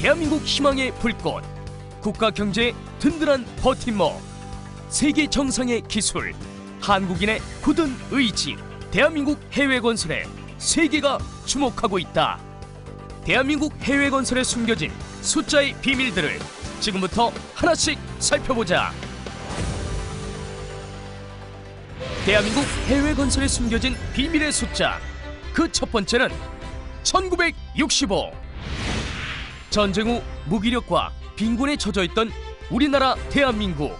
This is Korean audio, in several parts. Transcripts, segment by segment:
대한민국 희망의 불꽃, 국가 경제의 든든한 버팀목, 세계 정상의 기술, 한국인의 굳은 의지, 대한민국 해외 건설에 세계가 주목하고 있다. 대한민국 해외 건설에 숨겨진 숫자의 비밀들을 지금부터 하나씩 살펴보자. 대한민국 해외 건설에 숨겨진 비밀의 숫자. 그 첫 번째는 1965. 전쟁 후 무기력과 빈곤에 젖어 있던 우리나라 대한민국.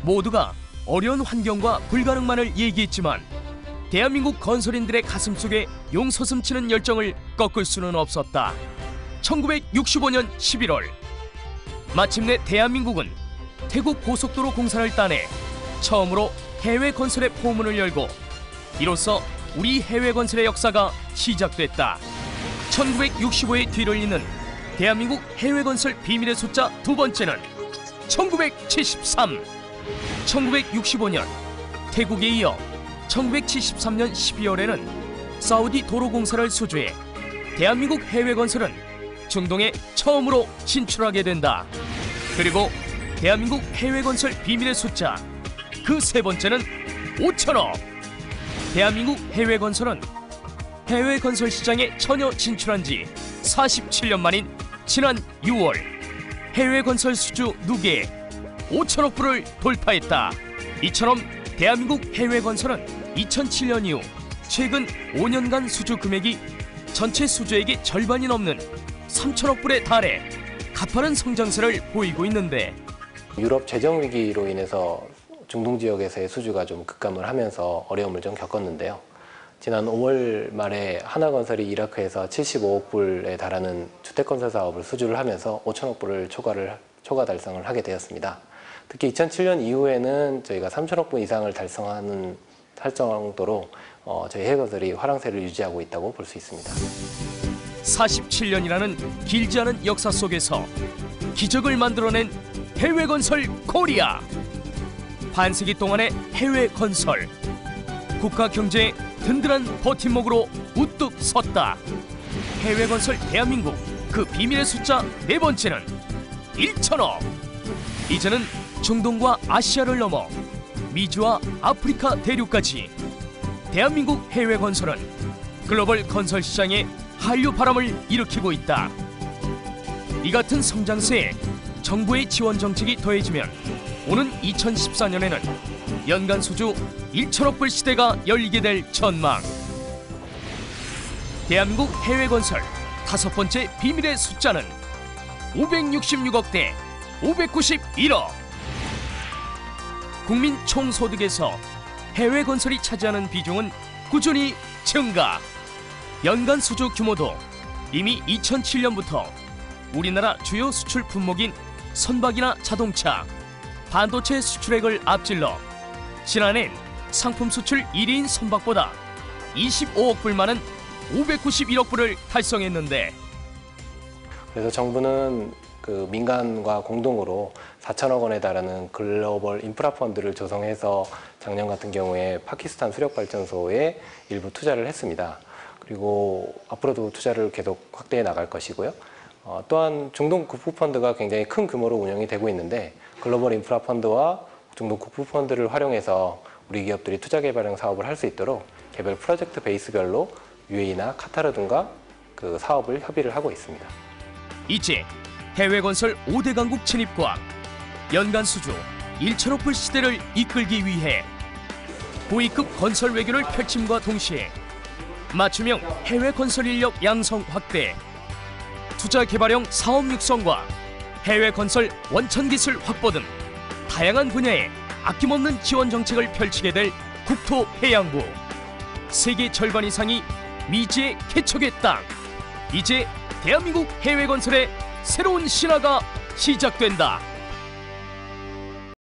모두가 어려운 환경과 불가능만을 얘기했지만 대한민국 건설인들의 가슴 속에 용서슴치는 열정을 꺾을 수는 없었다. 1965년 11월 마침내 대한민국은 태국 고속도로 공사를 따내 처음으로 해외 건설의 포문을 열고 이로써 우리 해외 건설의 역사가 시작됐다. 1965의 뒤를 잇는 대한민국 해외 건설 비밀의 숫자 두 번째는 1973. 1965년 태국에 이어 1973년 12월에는 사우디 도로 공사를 수주해 대한민국 해외 건설은 중동에 처음으로 진출하게 된다. 그리고 대한민국 해외 건설 비밀의 숫자 그 세 번째는 5천억. 대한민국 해외 건설은 해외 건설 시장에 전혀 진출한 지 47년 만인 지난 6월 해외 건설 수주 누계에 5천억 불을 돌파했다. 이처럼 대한민국 해외 건설은 2007년 이후 최근 5년간 수주 금액이 전체 수주액의 절반이 넘는 3천억 불에 달해 가파른 성장세를 보이고 있는데 유럽 재정 위기로 인해서 중동 지역에서의 수주가 좀 급감을 하면서 어려움을 좀 겪었는데요. 지난 5월 말에 하나건설이 이라크에서 75억 불에 달하는 주택건설 사업을 수주를 하면서 5천억 불을 초과를 초과 달성을 하게 되었습니다. 특히 2007년 이후에는 저희가 3천억 불 이상을 달성하는 할 정도로 어, 저희 해건설이 화랑세를 유지하고 있다고 볼 수 있습니다. 47년이라는 길지 않은 역사 속에서 기적을 만들어낸 해외 건설 코리아. 반세기 동안의 해외 건설. 국가 경제의 든든한 버팀목으로 우뚝 섰다. 해외 건설 대한민국 그 비밀의 숫자 네 번째는 1천억. 이제는 중동과 아시아를 넘어 미주와 아프리카 대륙까지 대한민국 해외 건설은 글로벌 건설 시장에 한류 바람을 일으키고 있다. 이 같은 성장세에 정부의 지원 정책이 더해지면 오는 2014년에는 연간 수주 1천억 불 시대가 열리게 될 전망. 대한민국 해외 건설 다섯 번째 비밀의 숫자는 566억 대 591억. 국민 총소득에서 해외 건설이 차지하는 비중은 꾸준히 증가. 연간 수주 규모도 이미 2007년부터 우리나라 주요 수출 품목인 선박이나 자동차, 반도체 수출액을 앞질러 지난해 상품 수출 1위인 선박보다 25억 불 많은 591억 불을 달성했는데 그래서 정부는 그 민간과 공동으로 4천억 원에 달하는 글로벌 인프라 펀드를 조성해서 작년 같은 경우에 파키스탄 수력 발전소에 일부 투자를 했습니다. 그리고 앞으로도 투자를 계속 확대해 나갈 것이고요. 어, 또한 중동 국부 펀드가 굉장히 큰 규모로 운영이 되고 있는데 글로벌 인프라 펀드와 중동 국부 펀드를 활용해서 우리 기업들이 투자 개발형 사업을 할 수 있도록 개별 프로젝트 베이스별로 UAE나 카타르 등과 그 사업을 협의를 하고 있습니다. 이제 해외 건설 5대 강국 진입과 연간 수주 1천억 불 시대를 이끌기 위해 고위급 건설 외교를 펼침과 동시에 맞춤형 해외 건설 인력 양성 확대, 투자 개발형 사업 육성과 해외 건설 원천 기술 확보 등 다양한 분야에 아낌없는 지원 정책을 펼치게 될 국토해양부. 세계 절반 이상이 미지의 개척의 땅. 이제 대한민국 해외 건설의 새로운 신화가 시작된다.